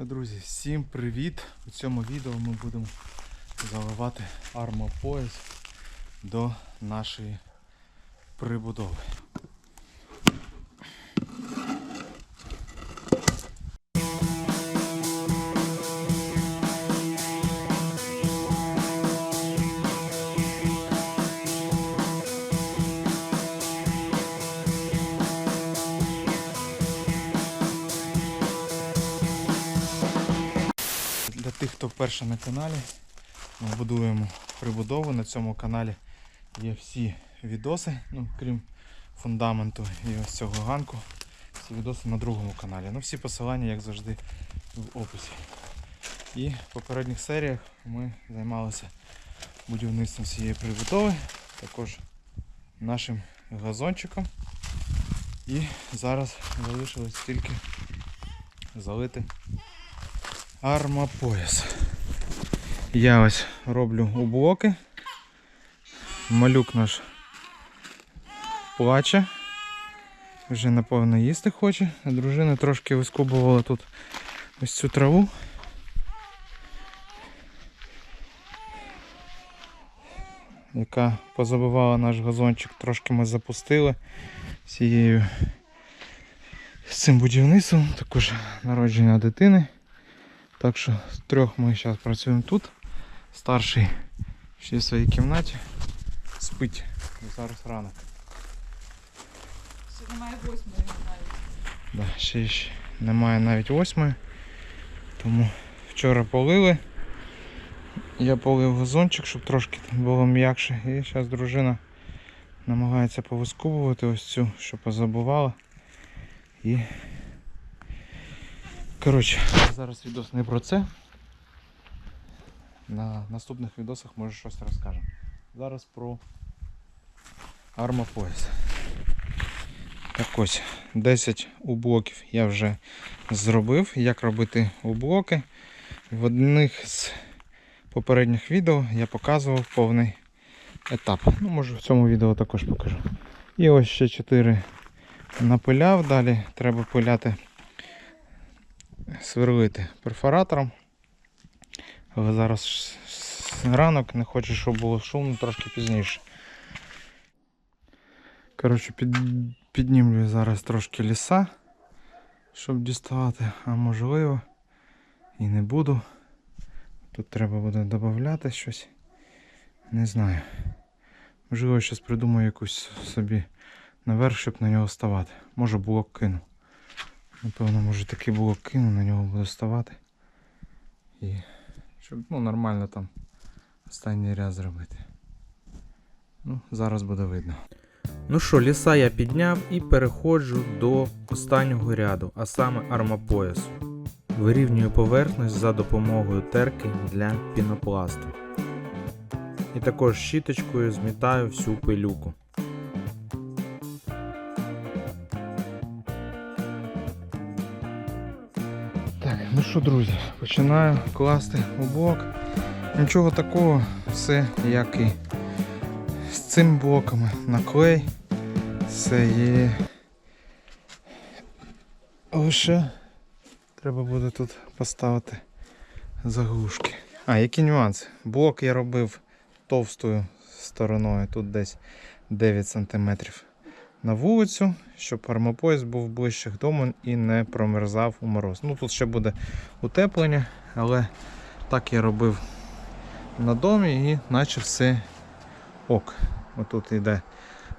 Друзі, всім привіт! У цьому відео ми будемо заливати армопояс до нашої прибудови. Хто вперше на каналі, ми будуємо прибудову. На цьому каналі є всі відоси, ну, крім фундаменту і ось цього ганку. Всі відоси на другому каналі. Ну, всі посилання, як завжди, в описі. І в попередніх серіях ми займалися будівництвом цієї прибудови, також нашим газончиком. І зараз залишилось тільки залити армопояс. Я ось роблю у блоки. Малюк наш плаче. Вже напевно їсти хоче. Дружина трошки вискубувала тут ось цю траву. Яка позабивала наш газончик, трошки ми запустили цією з цим будівництвом, також народження дитини. Так що з трьох ми зараз працюємо тут. Старший ще в своїй кімнаті спить. Зараз ранок. Ще немає восьмої навіть. Да, ще, ще немає навіть восьмої. Тому вчора полили. Я полив газончик, щоб трошки було м'якше. І зараз дружина намагається повискубувати ось цю, що позабувала. І. Коротше, зараз відос не про це. На наступних відосах може щось розкажемо. Зараз про армопояс. Так ось, 10 ублоків я вже зробив. Як робити ублоки. В одних з попередніх відео я показував повний етап. Ну, може в цьому відео також покажу. І ось ще 4 напиляв. Далі треба пиляти, сверлити перфоратором. Але зараз ранок, не хочу, щоб було шумно, трошки пізніше. Коротше, під, піднімлю зараз трошки ліса, щоб діставати, а можливо і не буду. Тут треба буде додати щось. Не знаю. Можливо, щось придумаю якусь собі наверх, щоб на нього ставати. Може блок кину. Напевно, може такий блок кину, на нього буду ставати. І щоб ну, нормально там останній ряд зробити. Ну, зараз буде видно. Ну що, ліса я підняв і переходжу до останнього ряду, а саме армопоясу. Вирівнюю поверхність за допомогою терки для пінопласту. І також щіточкою змітаю всю пилюку. Ну що, друзі, починаю класти у блок. Нічого такого, все як і з цим блоками на клей. Все є. Лише треба буде тут поставити заглушки. А, які нюанси? Блок я робив товстою стороною, тут десь 9 см на вулицю, щоб армопояс був ближче дому і не промерзав у мороз. Ну тут ще буде утеплення, але так я робив на домі і наче все ок. Отут йде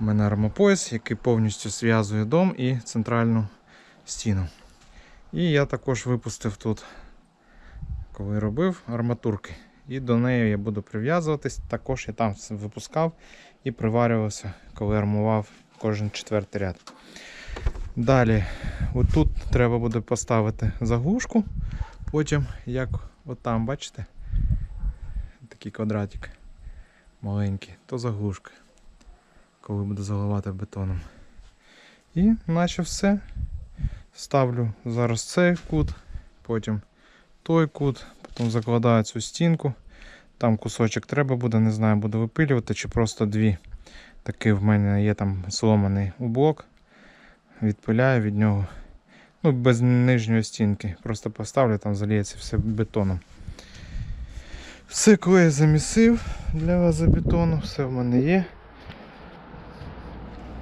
у мене армопояс, який повністю зв'язує дом і центральну стіну. І я також випустив тут, коли робив арматурки. І до неї я буду прив'язуватись. Також я там випускав і приварювався, коли армував кожен четвертий ряд. Далі, отут треба буде поставити заглушку. Потім, як отам, бачите, такий квадратик маленький, то заглушка, коли буду заливати бетоном. І наче все. Ставлю зараз цей кут, потім той кут, потім закладаю цю стінку. Там кусочок треба буде, не знаю, буду випилювати чи просто дві. Такий в мене є там сломаний ублок. Відпиляю від нього Ну, без нижньої стінки. Просто поставлю, там заліється все бетоном. Все кое замісив для газобетону, все в мене є.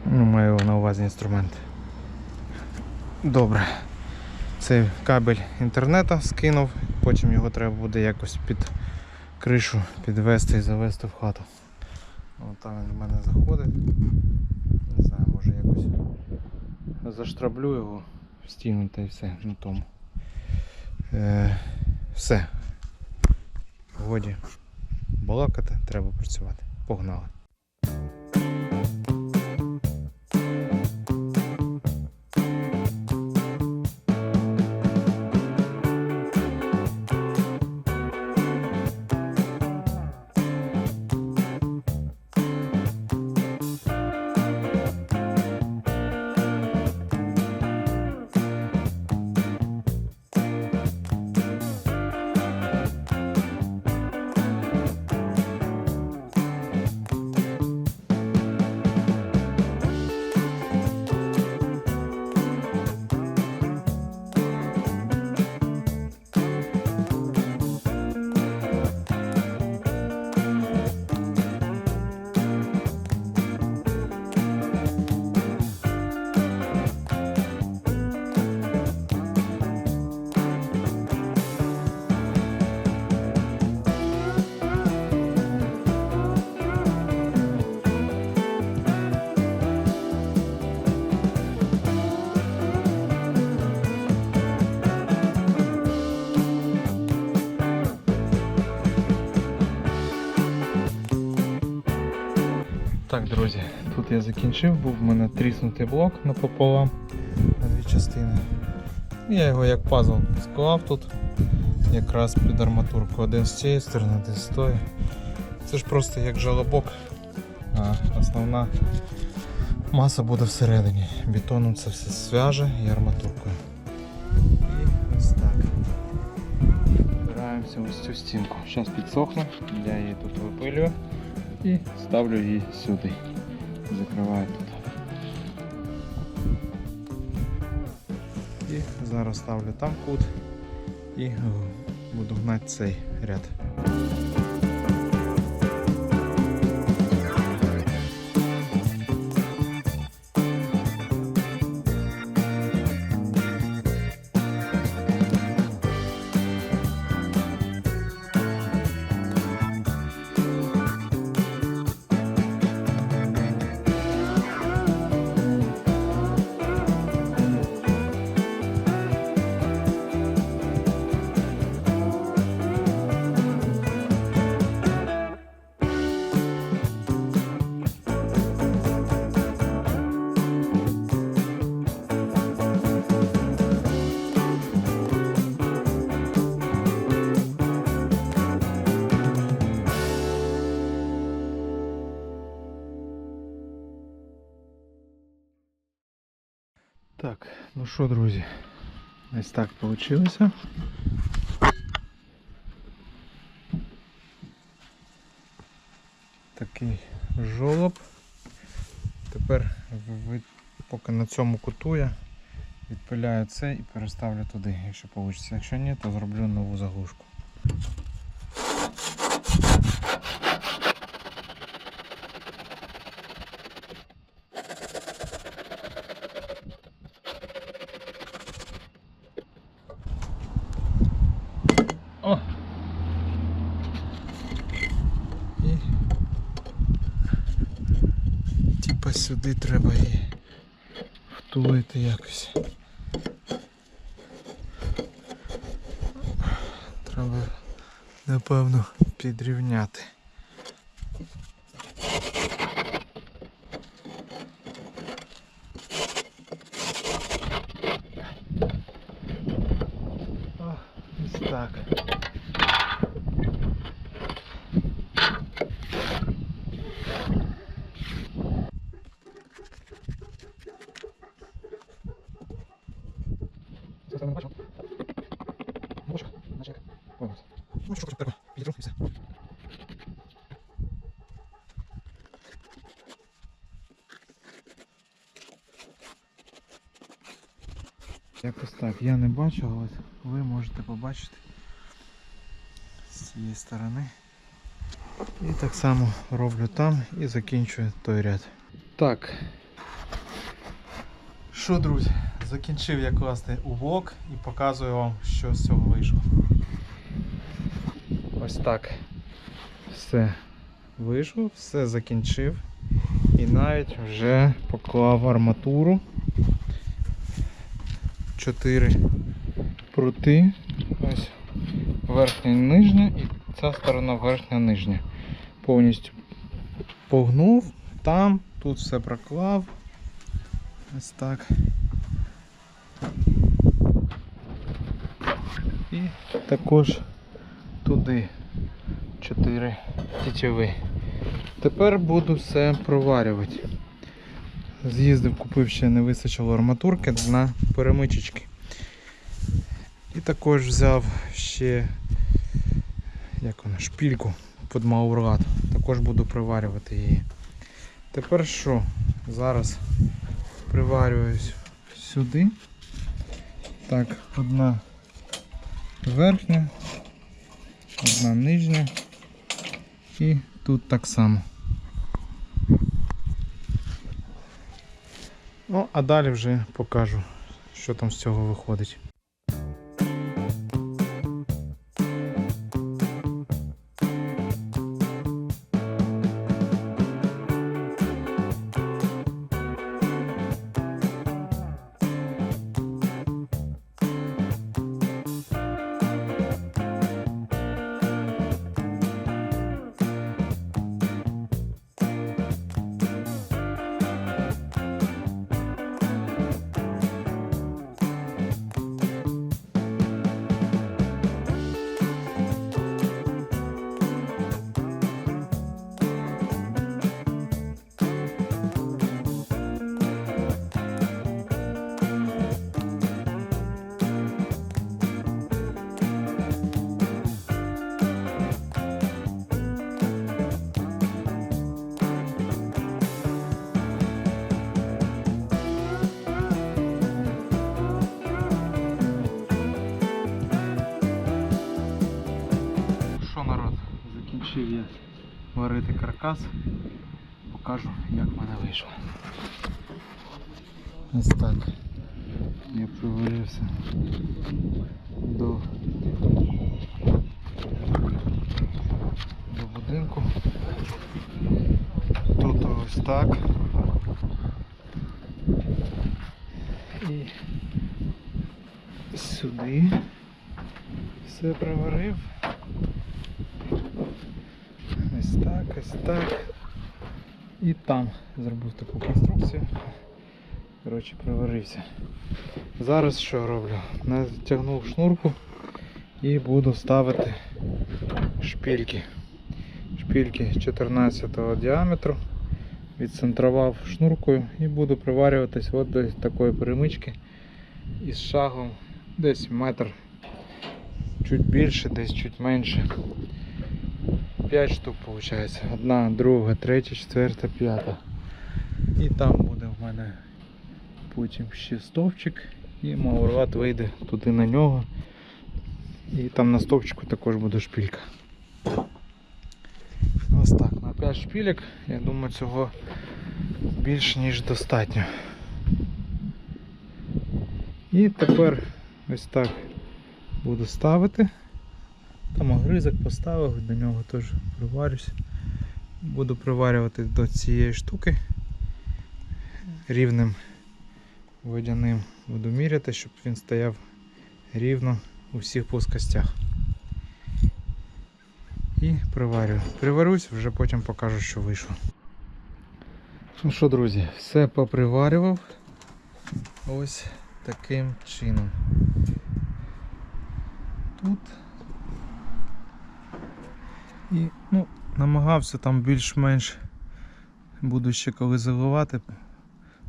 Ну, маю на увазі інструмент. Добре. Цей кабель інтернету скинув, потім його треба буде якось під кришу підвести і завести в хату. От там він в мене заходить. Не знаю, може якось заштраблю його в стіну та й все на тому. Е, все. Годі балакати, треба працювати. Погнали. Я закінчив, був в мене тріснутий блок напополам на дві частини. Я його як пазл склав тут, якраз під арматурку. Один з цієї сторони, один з тої. Це ж просто як жалобок, а основна маса буде всередині. Бетоном це все зв'яже і арматуркою. І ось так. Збираємося ось цю стінку. Зараз підсохне, я її тут випилюю і ставлю її сюди. Закриваю тут. І зараз ставлю там кут і буду гнати цей ряд. Що, друзі, ось так вийшло. Такий жолоб. Тепер поки на цьому куту відпиляю це і переставлю туди, якщо вийде. Якщо ні, то зроблю нову заглушку. О! І типа сюди треба її втулити якось. Треба напевно підрівняти. О, ось так. Це там не бачив. Мошка, наче. Ой, от. Ну, що треба підру і все. Якось так. Я не бачу, але ви можете побачити з цієї сторони. І так само роблю там і закінчую той ряд. Так. Що, друзі, закінчив я класти увок і показую вам, що з цього вийшло. Ось так. Все вийшло, все закінчив. І навіть вже поклав арматуру. Чотири прути. Ось верхня і нижня, і ця сторона верхня нижня. Повністю погнув, там, тут все проклав. Ось так. І також туди чотири тітєви. Тепер буду все проварювати. З'їздив, купив ще не вистачило арматурки на перемичечки. І також взяв ще як вона, шпільку під маурат. Також буду приварювати її. Тепер що? Зараз приварююсь сюди. Так, одна верхня, одна нижня і тут так само. Ну, а далі вже покажу, що там з цього виходить. Каркас. Покажу, як в мене вийшло. Ось так. Я приварився до, до будинку. Тут ось так. І сюди все приварив. Ось так. І там зробив таку конструкцію. Коротше, приварився. Зараз що роблю? Натягнув шнурку і буду ставити шпильки. Шпильки 14 діаметру. Відцентрував шнуркою і буду приварюватись от до такої перемички із шагом десь метр. Чуть більше, десь чуть менше. 5 штук виходить. Одна, друга, третя, четверта, п'ята. І там буде в мене потім ще стовпчик і маурат вийде туди на нього. І там на стовпчику також буде шпилька. Ось так, на 5 шпілек, я думаю, цього більш ніж достатньо. І тепер ось так буду ставити. Там огризок поставив, до нього теж приварюсь. Буду приварювати до цієї штуки рівним водяним. Буду міряти, щоб він стояв рівно у всіх плоскостях. І приварю. Приварюсь, вже потім покажу, що вийшло. Ну що, друзі, все поприварював ось таким чином. Тут і ну, намагався там більш-менш буду ще коли заливати,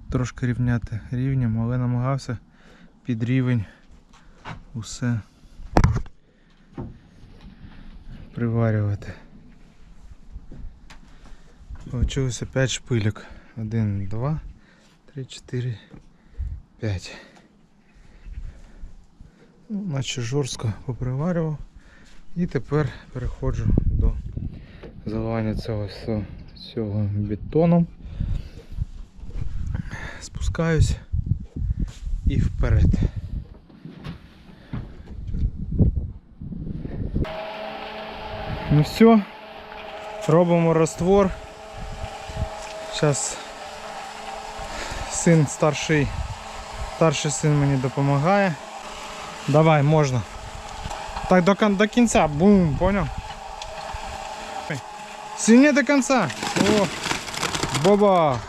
трошки рівняти рівнем, але намагався під рівень усе приварювати. Получилося 5 шпилек. 1, 2, 3, 4, 5. Ну, наче жорстко поприварював. І тепер переходжу до заливання цього всього, бетоном. Спускаюсь і вперед. Ну все, робимо раствор. Зараз син старший, старший син мені допомагає. Давай, можна. Так до, до кінця, бум, понял? Сильнее до конца. О, боба.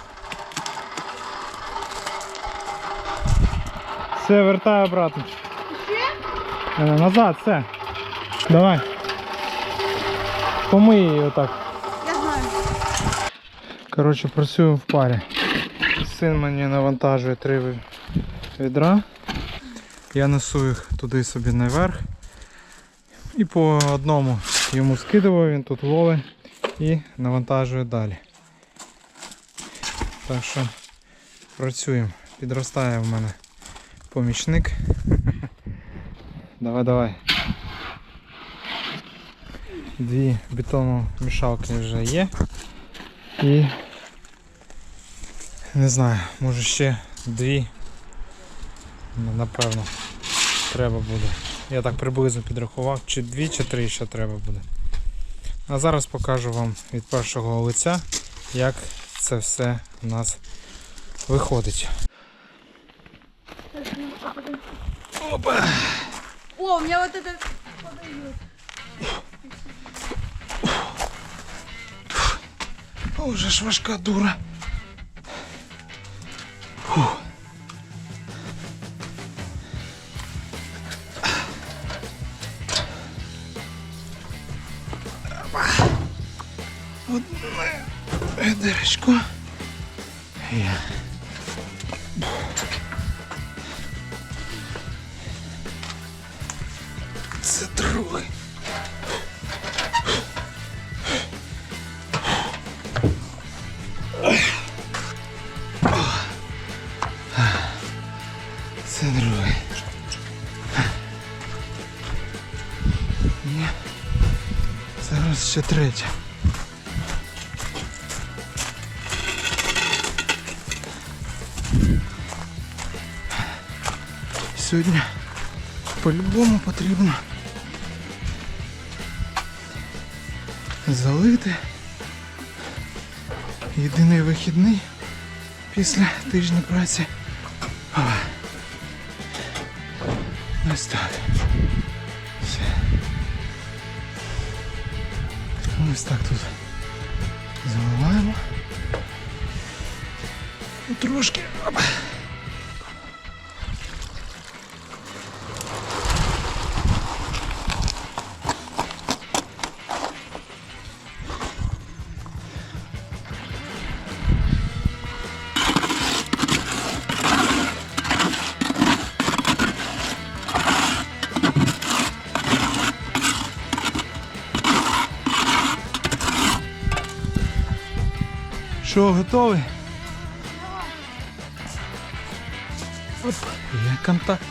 Все, вертай обратно. Е, Назад, все. Давай. Помий її отак. Я знаю. Коротше, працюємо в парі. Син мені навантажує три відра. Я несу їх туди собі наверх. І по одному йому скидаю, він тут ловить і навантажує далі. Так що працюємо. Підростає в мене помічник. Давай, давай. Дві бетономішалки вже є. І не знаю, може ще дві. Ну, Напевно, треба буде. Я так приблизно підрахував, чи дві, чи три ще треба буде. А зараз покажу вам від першого лиця, як це все у нас виходить. Опа! О, у мене вот это О, Уже ж важка дура. Ще третє. Сьогодні по-любому потрібно залити. Єдиний вихідний після тижня праці. Ось так. Ось так тут заливаємо. Ну, Трошки. Що, готовий? Оп, є контакт.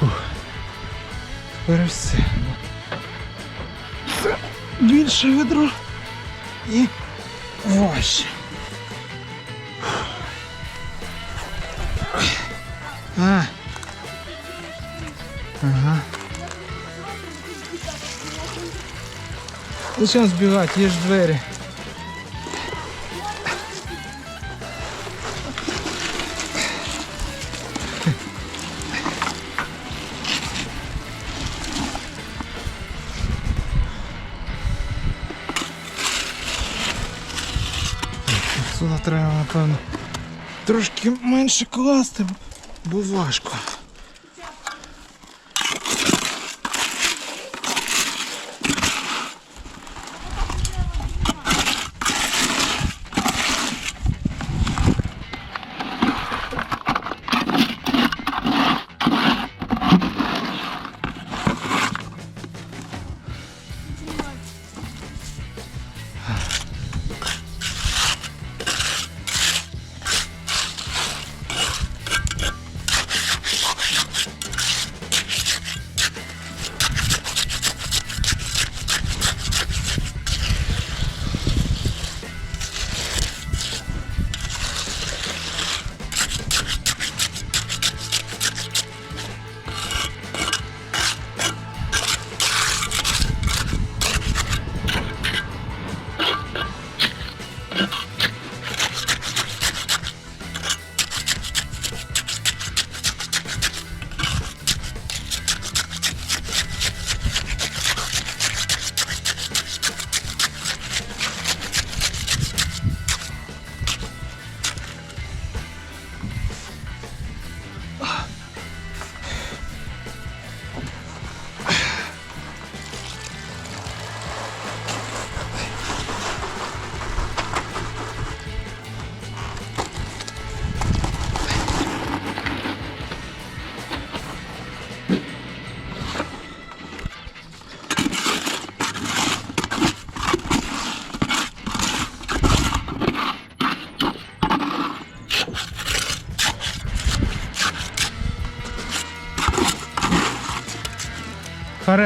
Фух. Все. Більше ведро А. Ага. Зачем збігати? Є ж двері. Трошки менше класти, бо важко.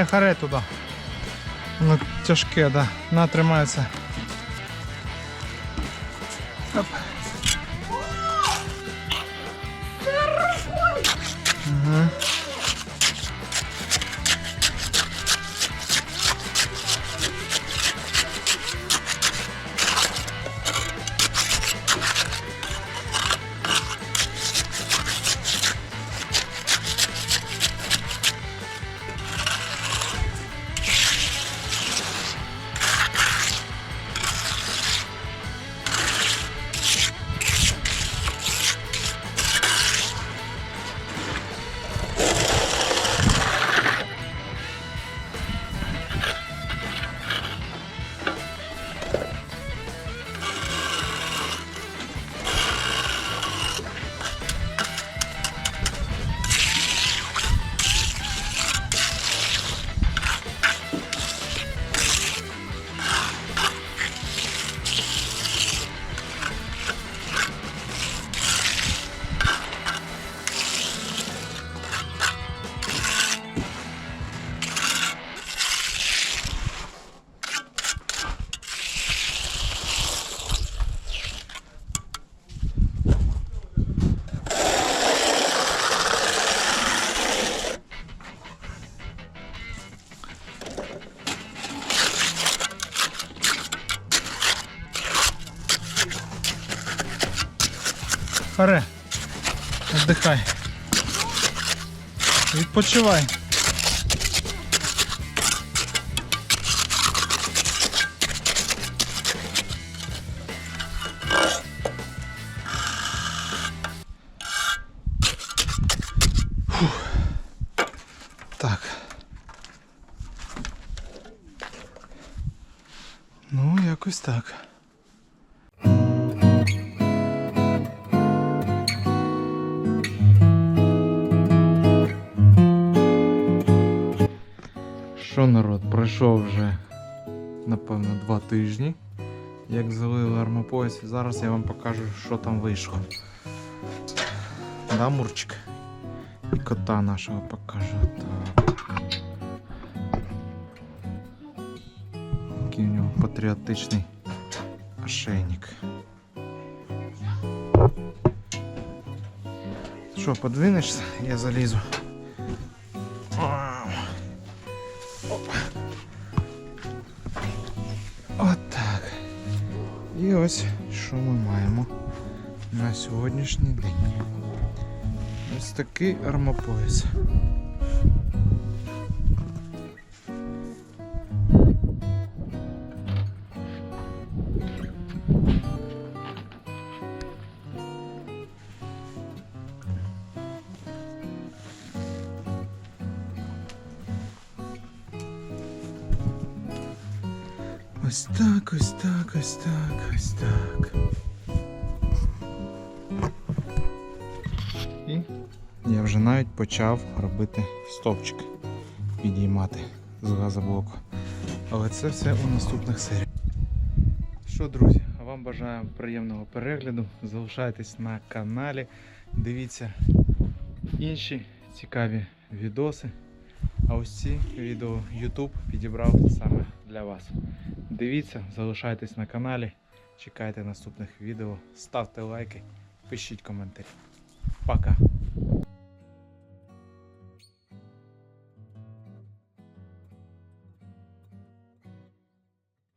Харе, туди. Ну, тяжке, да. На, тримається. Оп. Угу. Віддихай. Відпочивай. Ну, якось так. Напевно два тижні, як залили армопояс. І Зараз я вам покажу, що там вийшло. Да, Мурчик? І кота нашого покажу. Який у нього патріотичний ошейник. Що, подвинешся? Я залізу. Ось що ми маємо на сьогоднішній день. Ось такий армопояс. Ось так, ось так, ось так, ось так. І я вже навіть почав робити стовпчик, підіймати з газоблоку. Але це все у наступних серіях. Що, друзі, вам бажаю приємного перегляду. Залишайтесь на каналі, дивіться інші цікаві відоси. А ось ці відео YouTube підібрав саме для вас. Дивіться, залишайтесь на каналі, чекайте наступних відео, ставте лайки, пишіть коментарі. Пока!